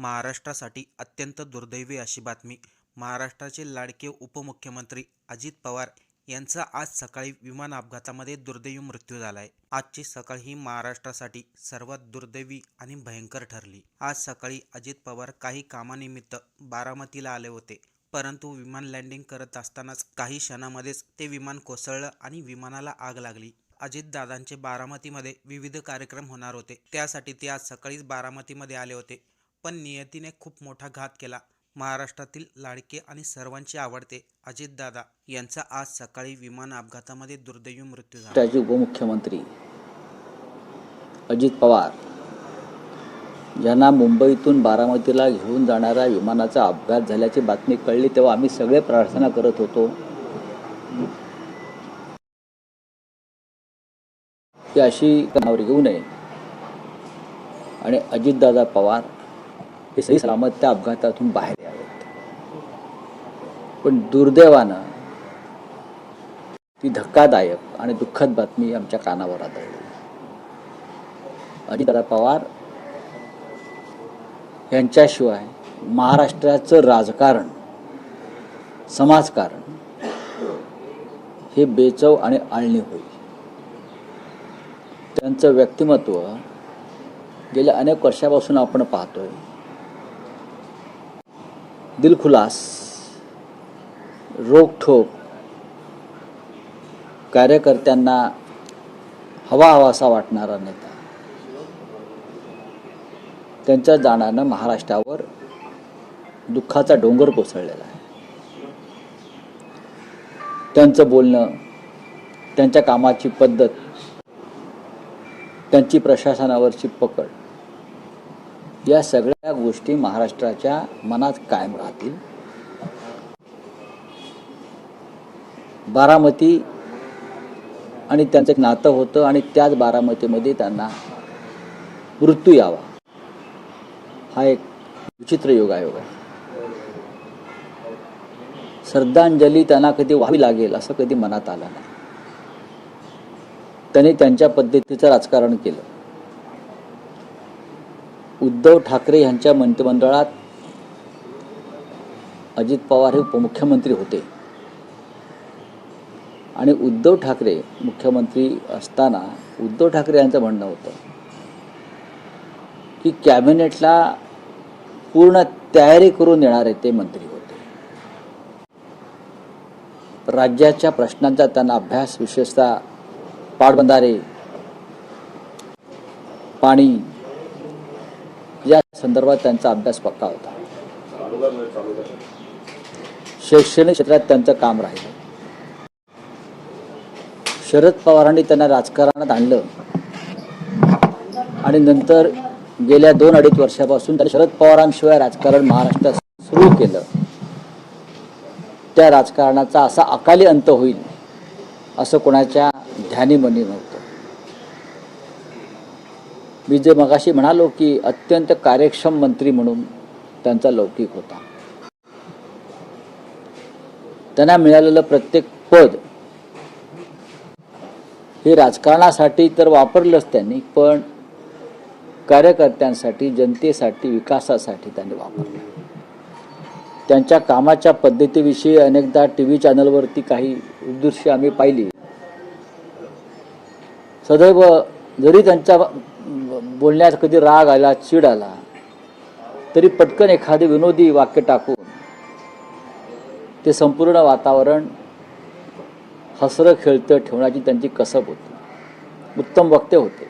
महाराष्ट्रासाठी अत्यंत दुर्दैवी अशी बातमी. महाराष्ट्राचे लाडके उपमुख्यमंत्री अजित पवार यांचा आज सकाळी विमान अपघातामध्ये दुर्दैवी मृत्यू झाला आहे आजची सकाळ ही महाराष्ट्रासाठी सर्वात दुर्दैवी आणि भयंकर ठरली. आज सकाळी अजित पवार काही कामानिमित्त बारामतीला आले होते परंतु विमान लँडिंग करत असतानाच काही क्षणामध्येच ते विमान कोसळलं आणि विमानाला आग लागली. अजितदादांचे बारामतीमध्ये विविध कार्यक्रम होणार होते. त्यासाठी ते आज सकाळीच बारामतीमध्ये आले होते. पण नियतीने खूप मोठा घात केला. महाराष्ट्रातील लाडके आणि सर्वांचे आवडते अजितदादा यांचा आज सकाळी विमान अपघातामध्ये दुर्दैवी मृत्यू झाला. महाराष्ट्राचे उपमुख्यमंत्री अजित पवार ज्यांना मुंबईतून बारामतीला घेऊन जाणाऱ्या विमानाचा अपघात झाल्याची बातमी कळली तेव्हा आम्ही सगळे प्रार्थना करत होतो. की अशी कामावर घेऊ नये. आणि अजितदादा पवार हे सही सलामत त्या अपघातातून बाहेर यावेत. पण दुर्दैवानं ती धक्कादायक आणि दुःखद बातमी आमच्या कानावर आदळली अजितदादा पवार यांच्याशिवाय महाराष्ट्राचं राजकारण समाजकारण हे बेचव आणि आळणी होईल. त्यांचं व्यक्तिमत्व गेल्या अनेक वर्षापासून आपण पाहतोय. दिलखुलास रोखठोक कार्यकर्त्यांना हवा हवासा वाटणारा नेता. त्यांच्या जाण्यानं महाराष्ट्रावर दुःखाचा डोंगर कोसळलेला आहे. त्यांचं बोलणं त्यांच्या कामाची पद्धत त्यांची प्रशासनावरची पकड या सगळ्या गोष्टी महाराष्ट्राच्या मनात कायम राहतील. बारामती आणि त्यांचं एक नातं होतं आणि त्याच बारामतीमध्ये त्यांना मृत्यू यावा. हा एक विचित्र योगायोग आहे. श्रद्धांजली त्यांना कधी व्हावी लागेल असं कधी मनात आलं नाही. त्यांनी त्यांच्या पद्धतीचं राजकारण केलं. उद्धव ठाकरे यांच्या मंत्रिमंडळात अजित पवार हे उपमुख्यमंत्री होते. आणि उद्धव ठाकरे मुख्यमंत्री असताना उद्धव ठाकरे यांचं म्हणणं होतं की कॅबिनेटला पूर्ण तयारी करून येणारे ते मंत्री होते. राज्याच्या प्रश्नांचा त्यांना अभ्यास विशेषतः पाटबंधारे पाणी या संदर्भात त्यांचा अभ्यास पक्का होता. शैक्षणिक क्षेत्रात त्यांचं काम राहिलं. शरद पवारांनी त्यांना राजकारणात आणलं. आणि नंतर गेल्या दोन अडीच वर्षापासून त्यांनी शरद पवारांशिवाय राजकारण महाराष्ट्रात सुरू केलं. त्या राजकारणाचा असा अकाली अंत होईल असं कोणाच्या ध्यानीमनी नव्हतं. मी जे मगाशी म्हणालो की अत्यंत कार्यक्षम मंत्री म्हणून त्यांचा लौकिक होता. त्यांना मिळालेलं प्रत्येक पद हे राजकारणासाठी तर वापरलंच त्यांनी पण कार्यकर्त्यांसाठी जनतेसाठी विकासासाठी त्यांनी वापरलं. त्यांच्या कामाच्या पद्धतीविषयी अनेकदा टी व्ही चॅनलवरती काही दृश्य आम्ही पाहिली. सदैव जरी त्यांच्या बोलण्यात कधी राग आला चीड आला तरी पटकन एखादे विनोदी वाक्य टाकून ते संपूर्ण वातावरण हसरं खेळतं ठेवण्याची त्यांची कसब होती. उत्तम वक्ते होते.